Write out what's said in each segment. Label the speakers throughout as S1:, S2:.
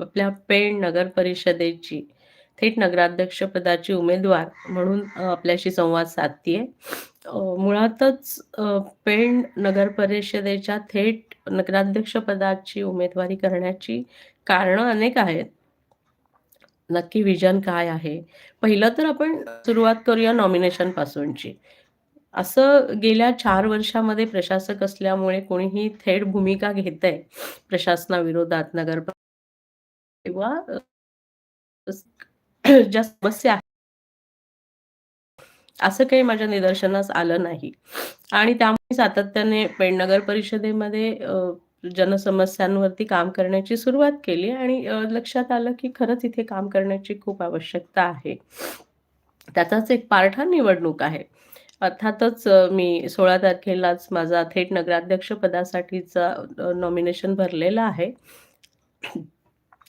S1: आपल्या पेण नगर परिषदेची थेट नगराध्यक्ष पदाची उमेदवार म्हणून आपल्याशी संवाद साधतीये. मुळातच पेण नगर परिषदेच्या थेट नगराध्यक्ष पदाची उमेदवारी करण्याची कारणं अनेक आहेत. नक्की विजन काय आहे? पहिलं तर आपण सुरुवात करूया नॉमिनेशन पासूनची. असं गेल्या चार वर्षामध्ये प्रशासक असल्यामुळे कोणीही थेट भूमिका घेतंय प्रशासनाविरोधात नगर किंवा ज्या समस्या आहेत असं काही माझ्या निदर्शनास आलं नाही आणि त्यामुळे सातत्याने पेडनगर परिषदेमध्ये जनसमस्यांवरती काम करण्याची सुरुवात केली आणि लक्षात आलं की खरंच इथे काम करण्याची खूप आवश्यकता आहे. त्याचाच एक पार्ट हा निवडणूक आहे. अर्थातच मी 16 तारखेलाच माझा थेट नगराध्यक्ष पदासाठीचा नॉमिनेशन भरलेला आहे.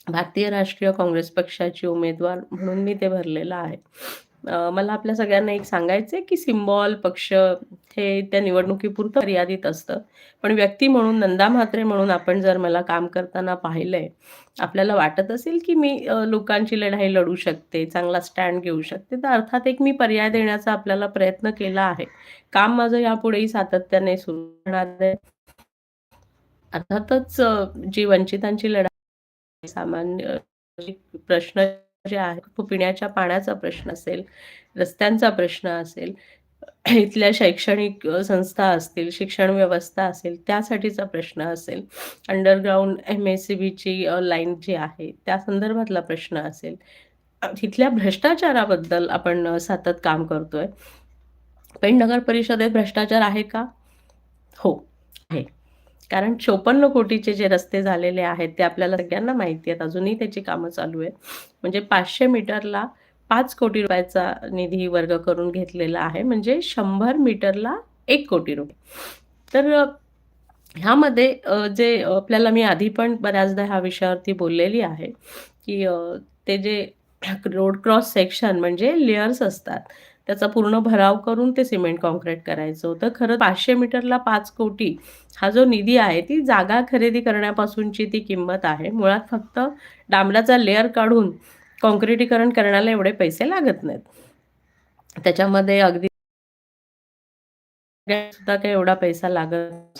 S1: भारतीय राष्ट्रीय काँग्रेस पक्षाची उमेदवार म्हणून मी ते भरलेलं आहे. मला आपल्या सगळ्यांना एक सांगायचंय की सिम्बॉल, पक्ष हे त्या निवडणुकीपुरतं मर्यादित असतं. पण व्यक्ती म्हणून, नंदा म्हात्रे म्हणून आपण जर मला काम करताना पाहिलंय, आपल्याला वाटत असेल की मी लोकांची लढाई लढू शकते, चांगला स्टँड घेऊ शकते, तर अर्थात एक मी पर्याय देण्याचा आपल्याला प्रयत्न केला आहे. काम माझं यापुढेही सातत्याने सुरू राहणार आहे. अर्थातच जी वंचितांची लढाई सामान्य प्रश्न जे आहेत पिण्याच्या पाण्याचा प्रश्न असेल, रस्त्यांचा प्रश्न असेल, इथल्या शैक्षणिक संस्था असतील, शिक्षण व्यवस्था असेल, त्यासाठीचा प्रश्न असेल, अंडरग्राउंड एम-एस-सी-बीची लाईन जी आहे, त्या संदर्भातला प्रश्न असेल, तिथल्या भ्रष्टाचाराबद्दल आपण सतत काम करतोय. पेण नगर परिषदेत भ्रष्टाचार आहे का? हो, कारण 54 कोटीचे जे रस्ते झालेले आहेत, ते आपल्याला सगळ्यांना माहिती आहेत. अजूनही त्याची कामं चालू आहेत. म्हणजे पाचशे मीटरला पाच कोटी रुपयाचा निधी वर्ग करून घेतलेला आहे. म्हणजे शंभर मीटरला एक कोटी. रुपये तर ह्यामध्ये जे आपल्याला मी आधी पण बऱ्याचदा ह्या विषयावरती बोललेली आहे, की ते जे रोड क्रॉस सेक्शन म्हणजे लेयर्स असतात. त्याचा पूर्ण भराव करून ते सिमेंट कॉन्क्रीट करायचं होतं. खरं पाचशे मीटरला पाच कोटी हा जो निधी आहे, ती जागा खरेदी करण्यापासूनची ती किंमत आहे. मुळात फक्त डांबराचा लेअर काढून कॉन्क्रिटीकरण करण्याला एवढे पैसे लागत नाहीत. त्याच्यामध्ये अगदी सुद्धा काही एवढा पैसा लागत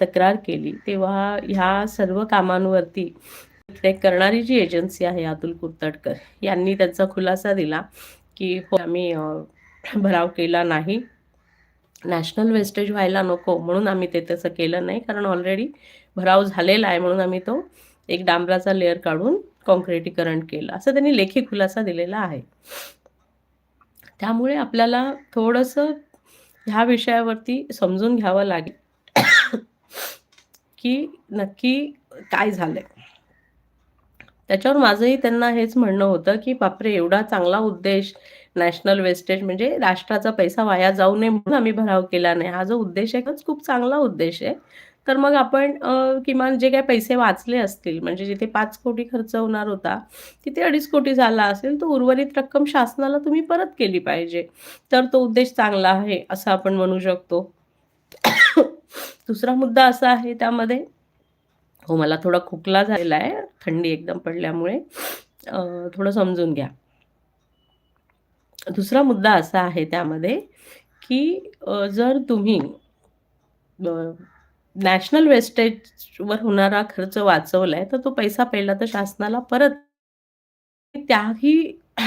S1: तक्रार केली, तेव्हा ह्या सर्व कामांवरती देखरेख करणारी जी एजन्सी आहे अतुल कुर्तडकर यांनी त्याचा खुलासा दिला, की हो आम्ही भराव केला नाही. नॅशनल वेस्टेज व्हायला नको म्हणून आम्ही ते तसं केलं नाही. कारण ऑलरेडी भराव झालेला आहे म्हणून आम्ही तो एक डांबराचा लेअर काढून कॉन्क्रिटीकरण केलं. असं त्यांनी लेखी खुलासा दिलेला आहे. त्यामुळे आपल्याला थोडंसं ह्या विषयावरती समजून घ्यावं लागेल, की नक्की काय झालंय? त्याच्यावर माझंही त्यांना हेच म्हणणं होतं, की बापरे! एवढा चांगला उद्देश नॅशनल वेस्टेज म्हणजे राष्ट्राचा पैसा वाया जाऊ नये म्हणून आम्ही भराव केला नाही. हा जो उद्देश आहे खूप चांगला उद्देश आहे. तर मग आपण किमान जे काही पैसे वाचले असतील म्हणजे जिथे पाच कोटी खर्च होणार होता, तिथे 2.5 कोटी झाला असेल, तर उर्वरित रक्कम शासनाला तुम्ही परत केली पाहिजे. तर तो उद्देश चांगला आहे असं आपण म्हणू शकतो. दुसरा मुद्दा असा आहे त्यामध्ये हो, मला थोडा खोकला झालेला आहे, थंडी एकदम पडल्यामुळे. थोडं समजून घ्या. दुसरा मुद्दा असा आहे त्यामध्ये, की जर तुम्ही नॅशनल वेस्टेजवर होणारा खर्च वाचवलाय, तर तो पैसा पहिला तर शासनाला परत त्याही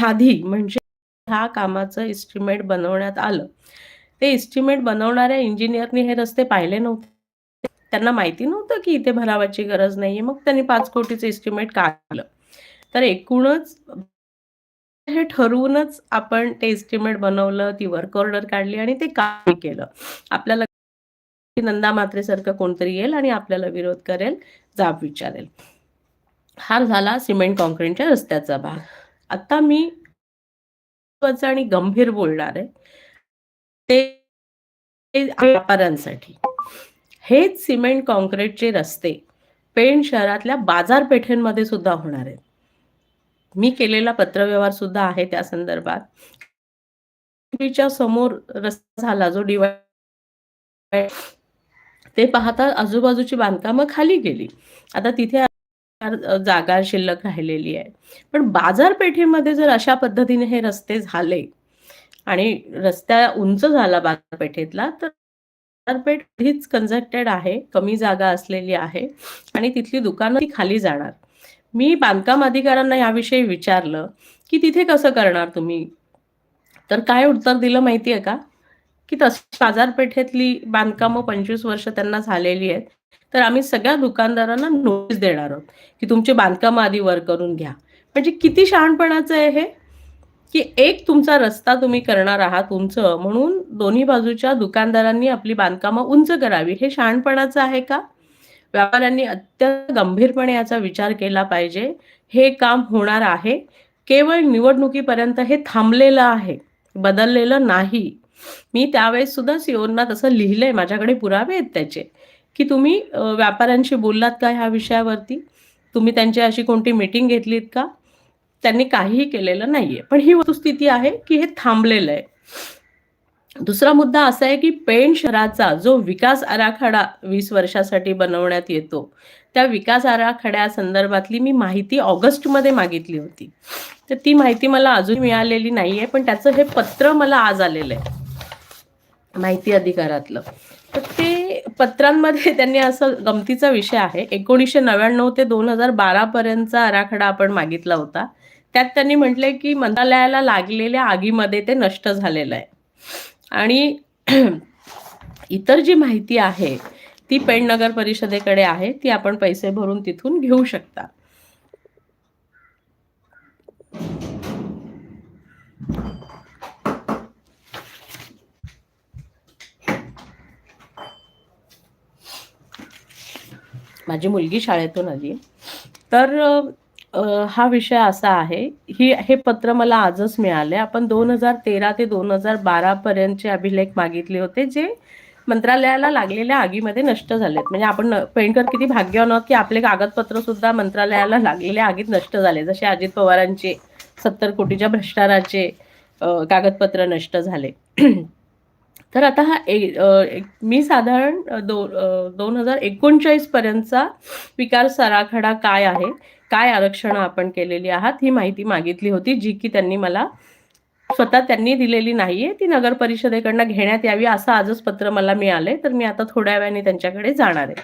S1: आधी म्हणजे ह्या कामाचं इस्टिमेट बनवण्यात आलं. ते इस्टिमेट बनवणाऱ्या इंजिनियरनी हे रस्ते पाहिले नव्हते. त्यांना माहिती नव्हतं, की इथे भरावाची गरज नाहीये. मग त्यांनी पाच कोटीचं एस्टिमेट काढलं? तर एकूणच हे ठरवूनच आपण ते एस्टिमेट बनवलं, ती वर्क ऑर्डर काढली आणि ते काम केलं. आपल्याला नंदा म्हात्रेसारखं कोणतरी येईल आणि आपल्याला विरोध करेल, जाब विचारेल. हा झाला सिमेंट कॉन्क्रीटच्या रस्त्याचा भाग. आता मी आणि गंभीर बोलणार आहे. ते व्यापाऱ्यांसाठी. हेच सिमेंट काँक्रीटचे रस्ते पेण शहरातल्या बाजारपेठेंमध्ये सुद्धा होणार आहेत. मी केलेला पत्रव्यवहार सुद्धा आहे त्या संदर्भात. समोर रस्ता झाला जो डिवाइड ते पाहता आजूबाजूची बांधकामं खाली गेली. आता तिथे जागा शिल्लक राहिलेली आहे. पण बाजारपेठेमध्ये जर अशा पद्धतीने हे रस्ते झाले आणि रस्त्या उंच झाला बाजारपेठेतला, तर बाजारपेठ आधीच आहे, कमी जागा असलेली आहे आणि तिथली दुकानं ती खाली जाणार. मी बांधकाम अधिकाऱ्यांना याविषयी विचारलं, की "तिथे कसं करणार तुम्ही?" तर काय उत्तर दिलं माहिती आहे का? की तशी बाजारपेठेतली बांधकामं 25 वर्ष त्यांना झालेली आहेत. तर आम्ही सगळ्या दुकानदारांना नोटीस देणार आहोत, की तुमचे बांधकाम आधी वर करून घ्या. म्हणजे किती शहाणपणाचं आहे हे? की एक तुमचा रस्ता तुम्ही करणार आहात उंच, म्हणून दोन्ही बाजूच्या दुकानदारांनी आपली बांधकामं उंच करावी. हे शहाणपणाचं आहे का? व्यापाऱ्यांनी अत्यंत गंभीरपणे याचा विचार केला पाहिजे. हे काम होणार आहे. केवळ निवडणुकीपर्यंत हे थांबलेलं आहे, बदललेलं नाही. मी त्यावेळेस सुद्धा सीओना तसं लिहिलंय, माझ्याकडे पुरावे आहेत त्याचे, की तुम्ही व्यापाऱ्यांशी बोललात का ह्या विषयावरती? तुम्ही त्यांची अशी कोणती मीटिंग घेतलीत का? त्यांनी काहीही केलेलं नाहीये. पण ही वस्तुस्थिती आहे, की हे थांबलेलं आहे. दुसरा मुद्दा असा आहे, की पेण शहराचा जो विकास आराखडा वीस वर्षासाठी बनवण्यात येतो, त्या विकास आराखड्यासंदर्भातली मी माहिती ऑगस्टमध्ये मागितली होती. तर ती माहिती मला अजून मिळालेली नाहीये, पण त्याचं हे पत्र मला आज आलेलं आहे. माहिती अधिकारातलं. तर ते पत्रांमध्ये त्यांनी असं गमतीचा विषय आहे. 1999 ते 2012 पर्यंतचा आराखडा आपण मागितला होता. त्यात त्यांनी म्हटलंय, की मंत्रालयाला लागलेल्या आगीमध्ये ते नष्ट झालेलं आहे. आणि इतर जी माहिती आहे, ती पेण नगर परिषदेकडे आहे. ती आपण पैसे भरून तिथून घेऊ शकता. माझी मुलगी शाळेतून आली तर हा विषय असा आहे, ही हे पत्र मला आजच मिळाले आपण 2013 ते 2012 पर्यंतचे अभिलेख मागितले होते, जे मंत्रालयाला लागलेल्या आगीमध्ये नष्ट झालेत. म्हणजे आपण पेंडकर किती भाग्यवान आहोत, की आपले कागदपत्र सुद्धा मंत्रालयाला लागलेल्या आगीत नष्ट झाले. जसे अजित पवारांचे 70 कोटीच्या भ्रष्टाचाराचे कागदपत्र नष्ट झाले. तर आता हा ए एक मी साधारण दो अ, 2039 पर्यंतचा विकास सराखडा काय आहे? काय आरक्षण आपण केलेली आहात? ही माहिती मागितली होती, जी की त्यांनी मला स्वतः त्यांनी दिलेली नाहीये. ती नगर परिषदेकडनं घेण्यात यावी, असं आजच पत्र मला मिळालंय. तर मी आता थोड्या वेळाने त्यांच्याकडे जाणार आहे.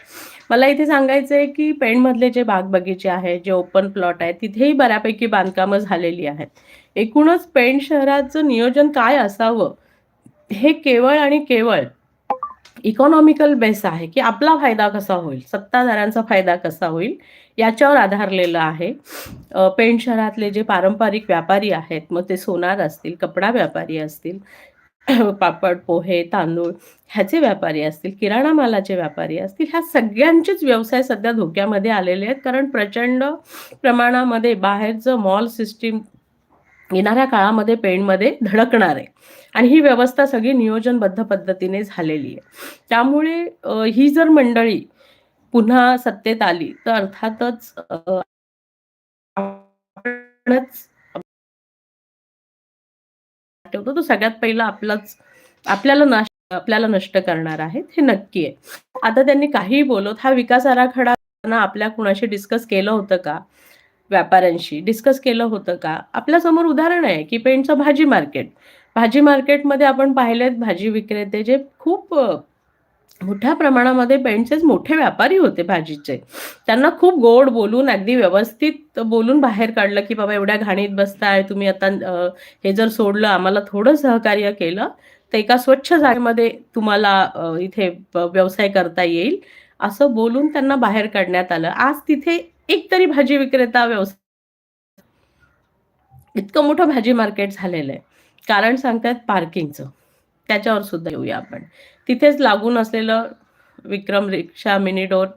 S1: मला इथे सांगायचं आहे, की पेणमधले जे बाग-बगीचे आहेत, जे ओपन प्लॉट आहेत, तिथेही बऱ्यापैकी बांधकामं झालेली आहेत. एकूणच पेण शहराचं नियोजन काय असावं? हे केवळ आणि केवळ इकॉनॉमिकल बेस आहे, की आपला फायदा कसा होईल? सत्ताधाऱ्यांचा फायदा कसा होईल? याच्यावर आधारलेलं आहे. पेंट पेण शहरातले जे पारंपरिक व्यापारी आहेत, मग ते सोनार असतील, कपडा व्यापारी असतील, पापड, पोहे, तांदूळ ह्याचे व्यापारी असतील, किराणा मालाचे व्यापारी असतील, ह्या सगळ्यांचेच व्यवसाय सध्या धोक्यामध्ये आलेले आहेत. कारण प्रचंड प्रमाणामध्ये बाहेरचं मॉल सिस्टीम येणाऱ्या काळामध्ये पेणमध्ये धडकणार आहे. आणि ही व्यवस्था सगळी नियोजनबद्ध पद्धतीने झालेली आहे. त्यामुळे ही जर मंडळी पुन्हा सत्तेत आली, तर अर्थातच ठेवतो तो सगळ्यात पहिला आपलाच आपल्याला नाश आपल्याला नष्ट करणार आहेत, हे नक्की आहे. आता त्यांनी काहीही बोलत, हा विकास आराखडा आपल्या कुणाशी डिस्कस केलं होतं का? व्यापाऱ्यांशी डिस्कस केलं होतं का? आपल्यासमोर उदाहरण आहे, की पेंटचं भाजी मार्केट. भाजी मार्केटमध्ये आपण पाहिलेत भाजी विक्रेते जे खूप मोठ्या प्रमाणामध्ये पेणचेच मोठे व्यापारी होते भाजीचे. त्यांना खूप गोड बोलून, अगदी व्यवस्थित बोलून बाहेर काढलं, की "बाबा एवढ्या घाणीत बसताय, तुम्ही आता हे जर सोडलं, आम्हाला थोडं सहकार्य केलं, तर एका स्वच्छ जागेमध्ये तुम्हाला इथे व्यवसाय करता येईल." असं बोलून त्यांना बाहेर काढण्यात आलं. आज तिथे एक तरी भाजी विक्रेता व्यवसाय इतकं मोठं भाजी मार्केट झालेलं आहे. कारण सांगतायत पार्किंगचं. त्याच्यावर सुद्धा येऊया आपण. तिथेच लागून असलेलं Vikram rickshaw, mini door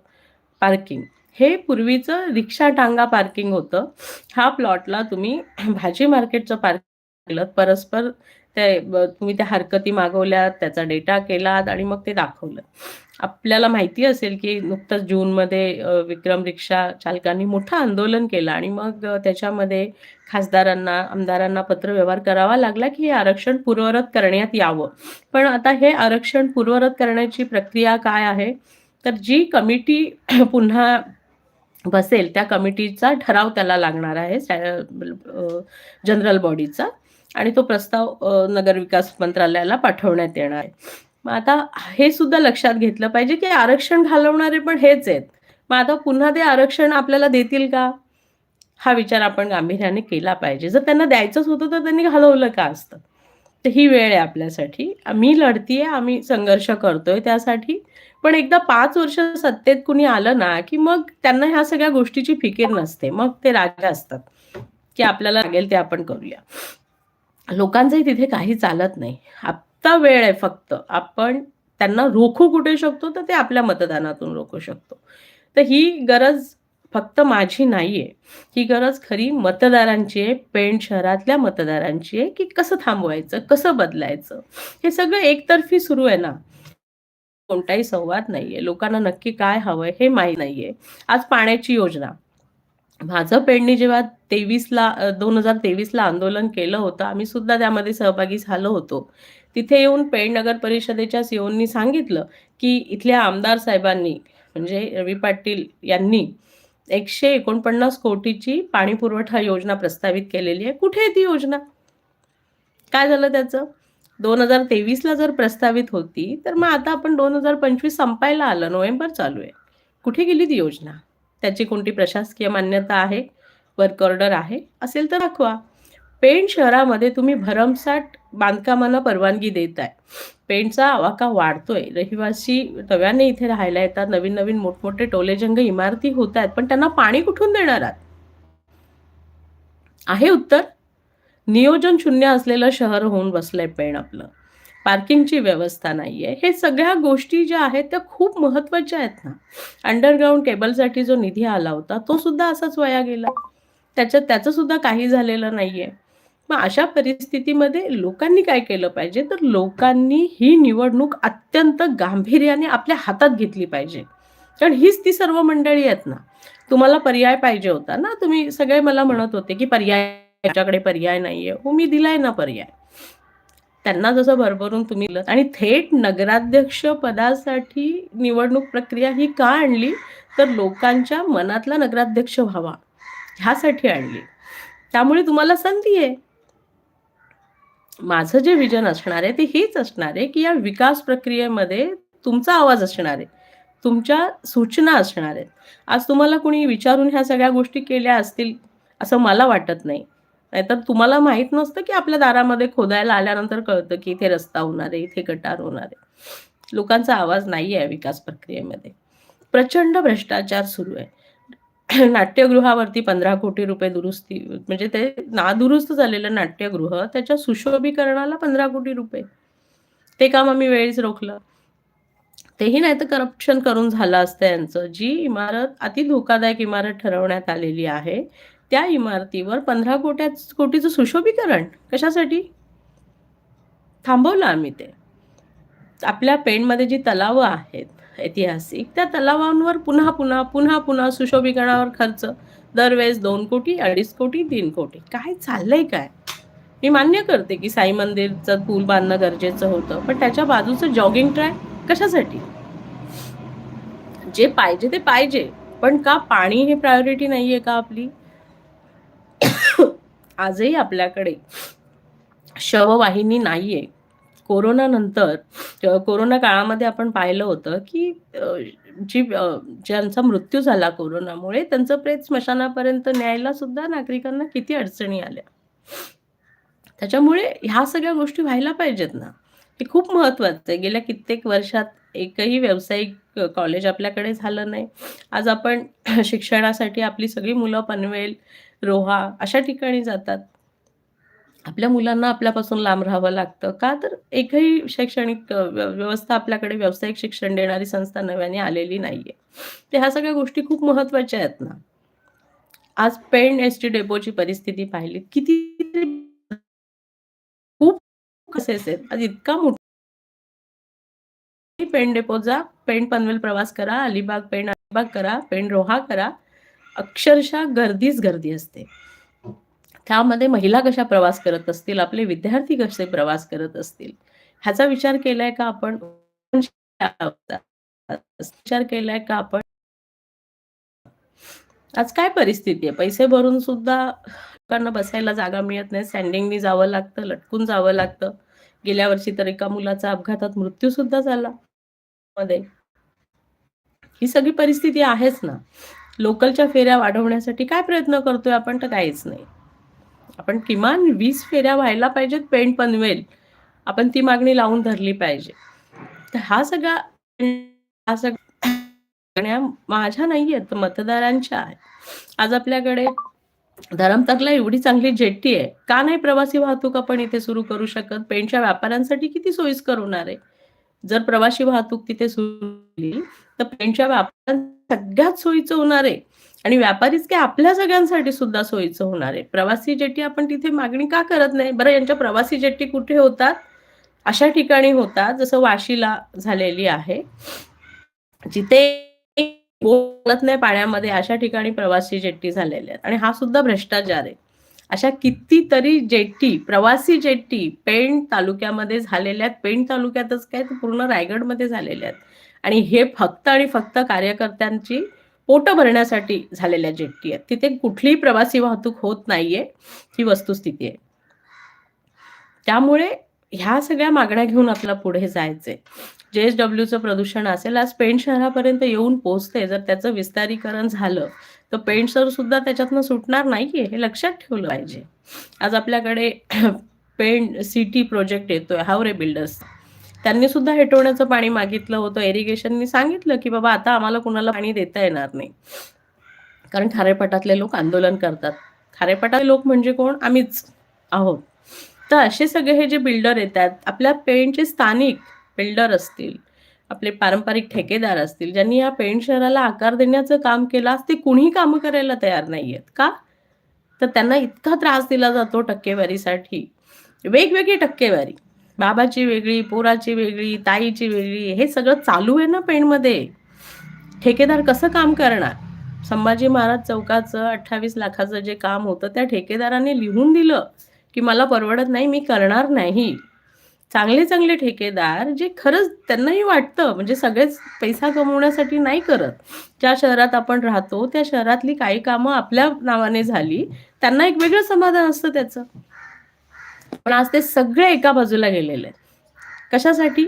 S1: parking. हे पूर्वीचं रिक्षा टांगा पार्किंग होतं. हा प्लॉटला तुम्ही भाजी मार्केटचं पार्किंग केलं परस्पर ते तुम्ही त्या हरकती मागवल्यात, त्याचा डेटा केलात आणि मग ते दाखवलं. आपल्याला माहिती असेल, की नुकतंच जूनमध्ये विक्रम रिक्षा चालकांनी मोठं आंदोलन केलं आणि मग त्याच्यामध्ये खासदारांना, आमदारांना पत्रव्यवहार करावा लागला, की हे आरक्षण पूर्वरत करण्यात यावं. पण आता हे आरक्षण पूर्वरत करण्याची प्रक्रिया काय आहे? तर जी कमिटी पुन्हा बसेल त्या कमिटीचा ठराव त्याला लागणार आहे जनरल बॉडीचा आणि तो प्रस्ताव नगरविकास मंत्रालयाला पाठवण्यात येणार आहे. मग आता हे सुद्धा लक्षात घेतलं पाहिजे, की आरक्षण घालवणारे पण हेच आहेत. मग आता पुन्हा ते आरक्षण आपल्याला देतील का? हा विचार आपण गांभीर्याने केला पाहिजे. जर त्यांना द्यायचंच होतं, तर त्यांनी घालवलं का असतं? तर ही वेळ आहे आपल्यासाठी. मी लढतीये, आम्ही संघर्ष करतोय त्यासाठी. पण एकदा पाच वर्ष सत्तेत कुणी आलं ना, की मग त्यांना ह्या सगळ्या गोष्टीची फिकीर नसते. मग ते राजा असतात, की आपल्याला लागेल ते आपण करूया. लोकांचंही तिथे काही चालत नाही. आत्ता वेळ आहे फक्त. आपण त्यांना रोखू कुठे शकतो, तर ते आपल्या मतदानातून रोखू शकतो. तर ही गरज फक्त माझी नाहीये. ही गरज खरी मतदारांची आहे, पेण शहरातल्या मतदारांची आहे, की कसं थांबवायचं, कसं बदलायचं? हे सगळं एकतर्फी सुरू आहे ना. कोणताही संवाद नाहीये. लोकांना नक्की काय हवंय हे माहीत नाहीये. आज पाण्याची योजना. माझं पेडणी जेव्हा तेवीसला दोन हजार तेवीसला आंदोलन केलं होतं, आम्ही सुद्धा त्यामध्ये सहभागी झालो होतो. तिथे येऊन पेण नगर परिषदेच्या सीओंनी सांगितलं, की इथल्या आमदार साहेबांनी म्हणजे रवी पाटील यांनी 149 कोटीची पाणी पुरवठा योजना प्रस्तावित केलेली आहे. कुठे आहे ती योजना? काय झालं त्याचं? दोन हजार तेवीसला जर प्रस्तावित होती, तर मग आता आपण 2025 संपायला आलं, नोव्हेंबर चालू आहे. कुठे गेली ती योजना? त्याची कोणती प्रशासकीय मान्यता आहे? वर्क ऑर्डर आहे? असेल तर दाखवा. पेण शहरामध्ये तुम्ही भरमसाठ बांधकामांना परवानगी देताय. पेणचा आवाका वाढतोय. रहिवासी नव्याने इथे राहायला येतात. नवीन-नवीन मोठमोठे टोलेजंग इमारती होत आहेत पण त्यांना पाणी कुठून देणार आहात? आहे उत्तर? नियोजन शून्य असलेलं शहर होऊन बसलंय पेण आपलं. पार्किंगची व्यवस्था नाहीये. हे सगळ्या गोष्टी ज्या आहेत त्या खूप महत्त्वाच्या आहेत ना. अंडरग्राउंड केबलसाठी जो निधी आला होता, तो सुद्धा असाच वाया गेला. त्याच्यात त्याचं सुद्धा काही झालेलं नाहीये. मग अशा परिस्थितीमध्ये लोकांनी काय केलं पाहिजे? तर लोकांनी ही निवडणूक अत्यंत गांभीर्याने आपल्या हातात घेतली पाहिजे. कारण हीच ती सर्व मंडळी आहेत ना. तुम्हाला पर्याय पाहिजे होता ना. तुम्ही सगळे मला म्हणत होते, की पर्याय याच्याकडे पर्याय नाहीये. हो, मी दिलाय ना पर्याय. त्यांना जसं भरभरून तुम्ही आणि थेट नगराध्यक्ष पदासाठी निवडणूक प्रक्रिया ही का आणली? तर लोकांच्या मनातला नगराध्यक्ष व्हावा, ह्यासाठी आणली. त्यामुळे तुम्हाला संधी आहे. माझं जे विजन असणार आहे, ते हेच असणार आहे, की या विकास प्रक्रियेमध्ये तुमचा आवाज असणार आहे. तुमच्या सूचना असणार आहेत. आज तुम्हाला कुणी विचारून ह्या सगळ्या गोष्टी केल्या असतील, असं मला वाटत नाही. नाहीतर तुम्हाला माहीत नसतं, की आपल्या दारामध्ये खोदायला आल्यानंतर कळतं, की इथे रस्ता होणार आहे, इथे गटार होणार आहे. लोकांचा आवाज नाहीये आहे विकास प्रक्रियेमध्ये. प्रचंड भ्रष्टाचार सुरू आहे. नाट्यगृहावरती 15 कोटी रुपये दुरुस्ती म्हणजे ते नादुरुस्त झालेलं नाट्यगृह, त्याच्या सुशोभीकरणाला 15 कोटी रुपये. ते काम आम्ही वेळीच रोखलं. तेही नाही तर करप्शन करून झालं असतं यांचं. जी इमारत अति धोकादायक इमारत ठरवण्यात आलेली आहे, त्या इमारतीवर 15 कोट्या कोटीचं सुशोभीकरण कशासाठी? थांबवलं आम्ही ते. आपल्या पेणमध्ये जी तलावं आहेत ऐतिहासिक, त्या तलावांवर पुन्हा, पुन्हा, पुन्हा, पुन्हा सुशोभीकरणावर खर्च. दरवेळेस दोन कोटी, 2.5 कोटी, तीन कोटी. काय चाललंय काय? मी मान्य करते, की साई मंदिरचं पूल बांधणं गरजेचं होतं. पण त्याच्या बाजूचं जॉगिंग ट्रॅक कशासाठी? जे पाहिजे ते पाहिजे. पण का पाणी हे प्रायोरिटी नाहीये का आपली? आजही आपल्याकडे शववाहिनी नाहीये. कोरोनानंतर नंतर कोरोना काळामध्ये आपण पाहिलं होतं, की जी ज्यांचा मृत्यू झाला कोरोनामुळे त्यांचं प्रेत स्मशानापर्यंत न्यायला सुद्धा नागरिकांना किती अडचणी आल्या. त्याच्यामुळे ह्या सगळ्या गोष्टी व्हायला पाहिजेत ना. हे खूप महत्वाचं आहे. गेल्या कित्येक वर्षात एकही व्यावसायिक कॉलेज आपल्याकडे झालं नाही. आज आपण शिक्षणासाठी आपली सगळी मुलं पनवेल, रोहा अशा ठिकाणी जातात. आपल्या मुलांना आपल्यापासून लांब राहावं लागतं. का? तर एकही शैक्षणिक व्यवस्था आपल्याकडे व्यावसायिक शिक्षण देणारी संस्था नव्याने आलेली नाहीये. तर ह्या सगळ्या गोष्टी खूप महत्त्वाच्या आहेत ना. आज पेन एस टी डेपोची परिस्थिती पाहिली किती खूप आहेत. आज इतका मोठा पेन डेपोचा जा, पनवेल प्रवास करा, अलिबाग पेण अलिबाग करा, पेण रोहा करा. अक्षरशः गर्दीच गर्दी असते. त्यामध्ये महिला कशा प्रवास करत असतील, आपले विद्यार्थी कसे प्रवास करत असतील, ह्याचा विचार केलाय का आपण? विचार केलाय का आपण? आज काय परिस्थिती आहे? पैसे भरून सुद्धा लोकांना बसायला जागा मिळत नाही. स्टँडिंगनी जावं लागतं, लटकून जावं लागतं. गेल्या वर्षी तर एका मुलाचा अपघातात मृत्यू सुद्धा झाला मध्ये. ही सगळी परिस्थिती आहेच ना. लोकलच्या फेऱ्या वाढवण्यासाठी काय प्रयत्न करतोय आपण? तर काहीच नाही. आपण किमान वीस फेऱ्या व्हायला पाहिजेत पेंट पनवेल. आपण ती मागणी लावून धरली पाहिजे. तर हा सगळा हा सगळ्या माझ्या नाहीयेत, तर मतदारांच्या आहेत. आज आपल्याकडे धरमतकला एवढी चांगली जेट्टी आहे. का नाही प्रवासी वाहतूक आपण इथे सुरू करू शकत? पेंटच्या व्यापाऱ्यांसाठी किती सोयीस्कर होणार आहे. जर प्रवासी वाहतूक तिथे सुरू केली, तर पेंटच्या व्यापाऱ्यांसाठी सगळ्यात सोयीचं होणार आहे आणि व्यापारीच काय आपल्या सगळ्यांसाठी सुद्धा सोयीचं होणार आहे. प्रवासी जेट्टी आपण तिथे मागणी का करत नाही? बरं यांच्या प्रवासी जेट्टी कुठे होतात? अशा ठिकाणी होतात, जसं वाशीला झालेली आहे. जिथे बोलत नाही पाण्यामध्ये अशा ठिकाणी प्रवासी जेट्टी झालेल्या आहेत आणि हा सुद्धा भ्रष्टाचार आहे. अशा कितीतरी जेट्टी, प्रवासी जेट्टी पेण तालुक्यामध्ये झालेल्या आहेत. पेण तालुक्यातच काय पूर्ण रायगडमध्ये झालेल्या आहेत आणि हे फक्त आणि फक्त कार्यकर्त्यांची पोटं भरण्यासाठी झालेल्या जेट्टी आहेत. तिथे कुठलीही प्रवासी वाहतूक होत नाहीये, ही वस्तुस्थिती आहे. त्यामुळे ह्या सगळ्या मागण्या घेऊन आपल्याला पुढे जायचंय. जे-एस-डब्ल्यूचं प्रदूषण असेल, आज पेंट शहरापर्यंत येऊन पोहोचते जर त्याचं विस्तारीकरण झालं, तर पेंट शहर सुद्धा त्याच्यातनं सुटणार नाहीये, हे लक्षात ठेवलं पाहिजे. आज आपल्याकडे पेंट सिटी प्रोजेक्ट येतोय, हावरे बिल्डर्स. त्यांनी सुद्धा हेटवण्याचं पाणी मागितलं होतं. इरिगेशननी सांगितलं, की बाबा आता आम्हाला कुणाला पाणी देता येणार नाही. कारण खारेपाटातले लोक आंदोलन करतात. खारेपाटातले लोक म्हणजे कोण? आम्हीच आहोत. तर असे सगळे हे जे बिल्डर येतात, आपल्या पेणचे स्थानिक बिल्डर असतील, आपले पारंपरिक ठेकेदार असतील, ज्यांनी या पेण शहराला आकार देण्याचं काम केलं, ते कुणीही कामं करायला तयार नाही आहेत का? तर त्यांना इतका त्रास दिला जातो टक्केवारीसाठी. वेगवेगळी टक्केवारी. बाबाची वेगळी, पोराची वेगळी, ताईची वेगळी. हे सगळं चालू आहे ना पेणमध्ये. ठेकेदार कसं काम करणार? संभाजी महाराज चौकाचं 28 लाखाचं जे काम होतं, त्या ठेकेदाराने लिहून दिलं, की मला परवडत नाही, मी करणार नाही. चांगले-चांगले ठेकेदार जे खरंच त्यांनाही वाटतं, म्हणजे सगळेच पैसा कमवण्यासाठी नाही करत. ज्या शहरात आपण राहतो, त्या शहरातली काही कामं आपल्या नावाने झाली, त्यांना एक वेगळं समाधान असतं त्याचं. पण आज ते सगळे एका बाजूला गेलेले आहेत. कशासाठी?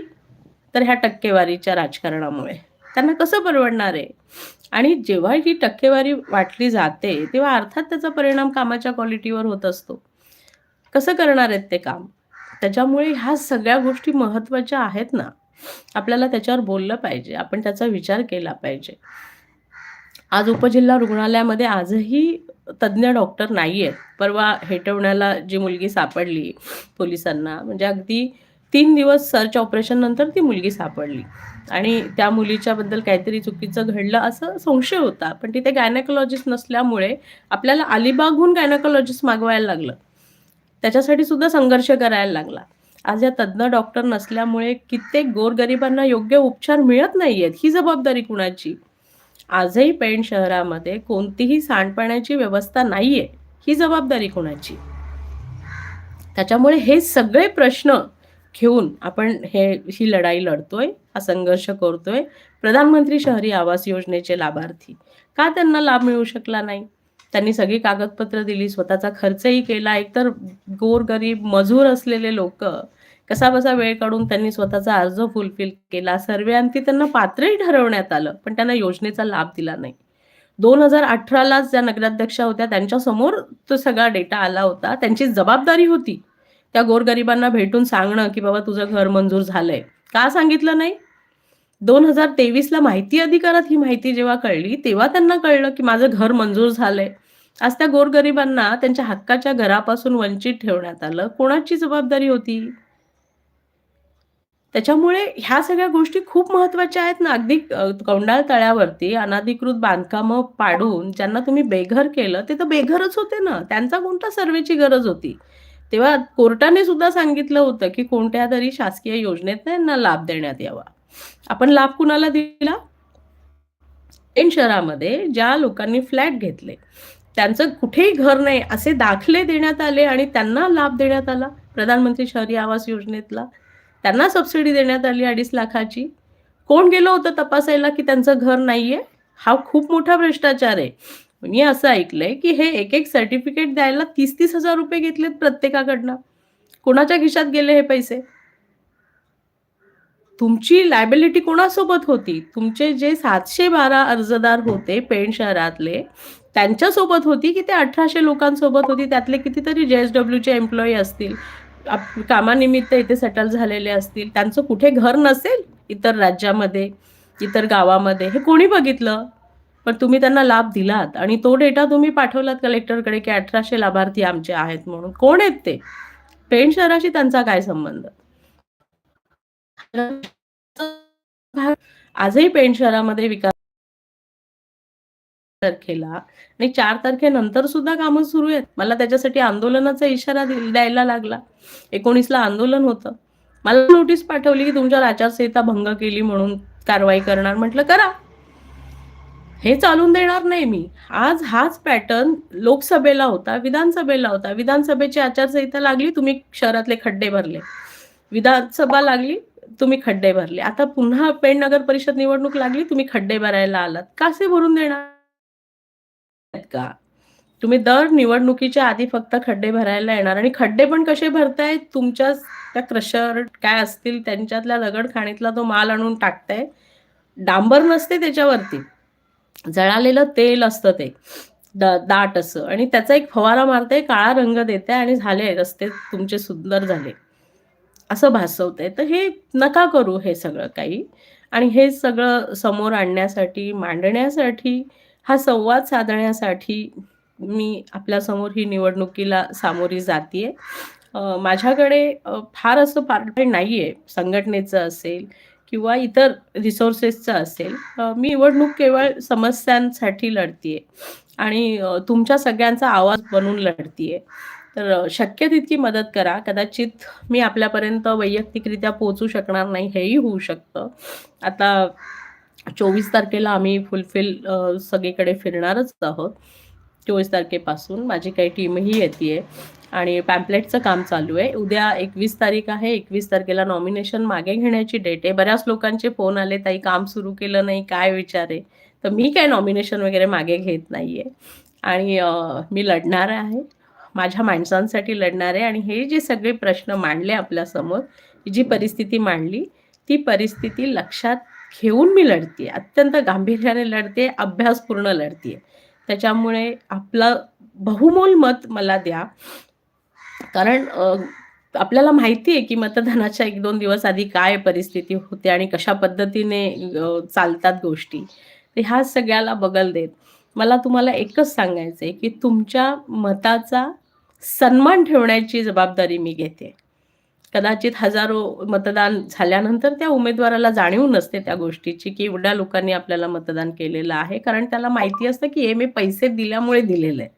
S1: तर ह्या टक्केवारीच्या राजकारणामुळे. त्यांना कसं परवडणार आहे? आणि जेव्हा ही टक्केवारी वाटली जाते, तेव्हा अर्थात त्याचा परिणाम कामाच्या क्वालिटीवर होत असतो. कसं करणार आहेत ते काम? त्याच्यामुळे ह्या सगळ्या गोष्टी महत्त्वाच्या आहेत ना. आपल्याला त्याच्यावर बोललं पाहिजे. आपण त्याचा विचार केला पाहिजे. आज उपजिल्हा रुग्णालयामध्ये आजही तज्ज्ञ डॉक्टर नाही आहेत परवा हेटवण्याला जी मुलगी सापडली पोलिसांना, म्हणजे अगदी तीन दिवस सर्च ऑपरेशन नंतर ती मुलगी सापडली आणि त्या मुलीच्याबद्दल काहीतरी चुकीचं घडलं असं संशय होता. पण तिथे गायनेकोलॉजिस्ट नसल्यामुळे आपल्याला अलिबागहून गायनेकोलॉजिस्ट मागवायला लागलं. त्याच्यासाठी सुद्धा संघर्ष करायला लागला. आज या तज्ज्ञ डॉक्टर नसल्यामुळे कित्येक गोरगरिबांना योग्य उपचार मिळत नाही आहेत ही जबाबदारी कुणाची? आजही पेण शहरामध्ये कोणतीही सांडपाण्याची व्यवस्था नाही आहे ही जबाबदारी कोणाची त्याच्यामुळे हे सगळे प्रश्न घेऊन आपण हे ही लढाई लढतोय, हा संघर्ष करतोय. प्रधानमंत्री शहरी आवास योजनेचे लाभार्थी, का त्यांना लाभ मिळू शकला नाही? त्यांनी सगळी कागदपत्र दिली, स्वतःचा खर्चही केला. एकतर गोरगरीब, मजूर असलेले लोकं कसा बसा वेळ काढून त्यांनी स्वतःचा अर्ज फुलफिल केला. सर्व्हेअंती त्यांना पात्रही ठरवण्यात आलं, पण त्यांना योजनेचा लाभ दिला नाही. दोन हजार अठरालाच ज्या नगराध्यक्षा होत्या, त्यांच्यासमोर तो सगळा डेटा आला होता. त्यांची जबाबदारी होती त्या गोरगरिबांना भेटून सांगणं, की बाबा तुझं घर मंजूर झालंय. का सांगितलं नाही? दोन हजार तेवीसला माहिती अधिकारात ही माहिती जेव्हा कळली, तेव्हा त्यांना कळलं, की माझं घर मंजूर झालंय. आज त्या गोरगरिबांना त्यांच्या हक्काच्या घरापासून वंचित ठेवण्यात आलं. कोणाची जबाबदारी होती? त्याच्यामुळे ह्या सगळ्या गोष्टी खूप महत्त्वाच्या आहेत ना. अगदी कौंडाळ तळ्यावरती अनाधिकृत बांधकामं पाडून ज्यांना तुम्ही बेघर केलं, ते तर बेघरच होते ना. त्यांचा कोणता सर्वेची गरज होती? तेव्हा कोर्टाने सुद्धा सांगितलं होतं, की कोणत्या तरी शासकीय योजनेत त्यांना लाभ देण्यात यावा. आपण लाभ कुणाला दिला? एन शहरामध्ये ज्या लोकांनी फ्लॅट घेतले, त्यांचं कुठेही घर नाही असे दाखले देण्यात आले आणि त्यांना लाभ देण्यात आला प्रधानमंत्री शहरी आवास योजनेतला. त्यांना सबसिडी देण्यात आली 2.5 लाखाची. कोण गेलं होतं तपासायला, की त्यांचं घर नाहीये? हा खूप मोठा भ्रष्टाचार आहे. मी असं ऐकलंय, की हे एक-एक सर्टिफिकेट द्यायला तीस तीस हजार रुपये घेतलेत प्रत्येकाकडनं. कोणाच्या खिशात गेले हे पैसे? तुमची लायबिलिटी कोणासोबत होती? तुमचे जे 712 अर्जदार होते पेण शहरातले, त्यांच्यासोबत होती, की ते अठराशे लोकांसोबत होती? त्यातले कितीतरी जे-एस-डब्ल्यूचे एम्प्लॉयी असतील. कामानिमित्त इथे सेटल झालेले असतील. त्यांचं कुठे घर नसेल इतर राज्यामध्ये, इतर गावामध्ये, हे कोणी बघितलं? पण तुम्ही त्यांना लाभ दिलात आणि तो डेटा तुम्ही पाठवलात कलेक्टरकडे, की अठराशे लाभार्थी आमचे आहेत म्हणून. कोण आहेत ते? पेण शहराशी त्यांचा काय संबंध? आजही पेण शहरामध्ये विकास तारखेला आणि चार तारखेनंतर सुद्धा कामं सुरू आहेत. मला त्याच्यासाठी आंदोलनाचा इशारा द्यायला लागला. एकोणीसला आंदोलन होतं. मला नोटीस पाठवली, की तुमच्यावर आचारसंहिता भंग केली म्हणून कारवाई करणार. म्हटलं करा. हे चालून देणार नाही मी. आज हाच पॅटर्न लोकसभेला होता, विधानसभेला होता. विधानसभेची आचारसंहिता लागली, तुम्ही शहरातले खड्डे भरले. विधानसभा लागली, तुम्ही खड्डे भरले. आता पुन्हा पेण नगर परिषद निवडणूक लागली, तुम्ही खड्डे भरायला आलात. कसे भरून देणार का? तुम्ही दर निवडणुकीच्या आधी फक्त खड्डे भरायला येणार आणि खड्डे पण कसे भरताय? तुमच्या त्या क्रशर काय असतील त्यांच्यातल्या दगड-खाणीतला तो माल आणून टाकताय. डांबर नसते त्याच्यावरती. जळालेलं तेल असतं ते. दाट असं आणि त्याचा एक फवारा मारते काळा रंग देते आणि झाले रस्ते तुमचे सुंदर झाले. असं भासवतंय. तर हे नका करू हे सगळं काही आणि हे सगळं समोर आणण्यासाठी, मांडण्यासाठी, हा संवाद साधण्यासाठी मी आपल्यासमोर ही निवडणुकीला सामोरी जाते माझ्याकडे फार असं पार्कमेंट नाही आहे संघटनेचं असेल किंवा इतर रिसोर्सेसचं असेल. मी निवडणूक केवळ समस्यांसाठी लढतीये आणि तुमच्या सगळ्यांचा आवाज बनून लढतीये. तर शक्य तितकी मदत करा. कदाचित मी आपल्यापर्यंत वैयक्तिकरित्या पोहोचू शकणार नाही, हेही होऊ शकतं. आता 24 तारखेला आम्ही फुलफिल सगळीकडे फिरणारच आहोत. 24 तारखेपासून माझी काही टीमही येते आणि पॅम्पलेटचं काम चालू आहे. उद्या 21 तारीख आहे. 21 तारखेला नॉमिनेशन मागे घेण्याची डेट आहे. बऱ्याच लोकांचे फोन आले, "ताई काम सुरू केलं नाही, काय विचार आहे?" तर मी काय नॉमिनेशन वगैरे मागे घेत नाहीये आणि मी लढणार आहे. माझ्या माणसांसाठी लढणार आहे आणि हे जे सगळे प्रश्न मांडले आपल्यासमोर, जी परिस्थिती मांडली, ती परिस्थिती लक्षात घेऊन मी लढतीये. अत्यंत गांभीर्याने लढते अभ्यासपूर्ण लढतीये. त्याच्यामुळे आपलं बहुमोल मत मला द्या. कारण आपल्याला माहिती आहे, की मतदानाच्या 1-2 दिवस आधी काय परिस्थिती होते आणि कशा पद्धतीने चालतात गोष्टी. तर ह्या सगळ्याला बगल देत मला तुम्हाला एकच सांगायचं आहे की तुमच्या मताचा सन्मान ठेवण्याची जबाबदारी मी घेते. कदाचित हजारो मतदान झाल्यानंतर त्या उमेदवाराला जाणीव नसते त्या गोष्टीची, की एवढ्या लोकांनी आपल्याला मतदान केलेलं आहे. कारण त्याला माहिती असतं, की हे मी पैसे दिल्यामुळे दिलेलं आहे.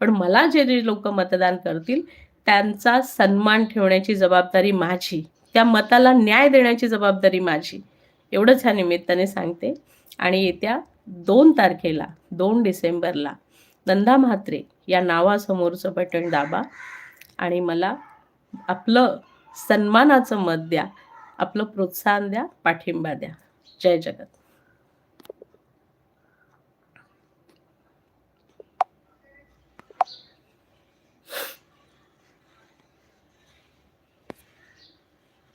S1: पण मला जे, जे लोकं मतदान करतील, त्यांचा सन्मान ठेवण्याची जबाबदारी माझी. त्या मताला न्याय देण्याची जबाबदारी माझी. एवढंच ह्या निमित्ताने सांगते आणि येत्या दोन तारखेला दोन डिसेंबरला नंदा म्हात्रे या नावासमोरचं बटन दाबा आणि मला आपलं सन्मानाचं मत द्या. आपलं प्रोत्साहन द्या, पाठिंबा द्या. जय जगत.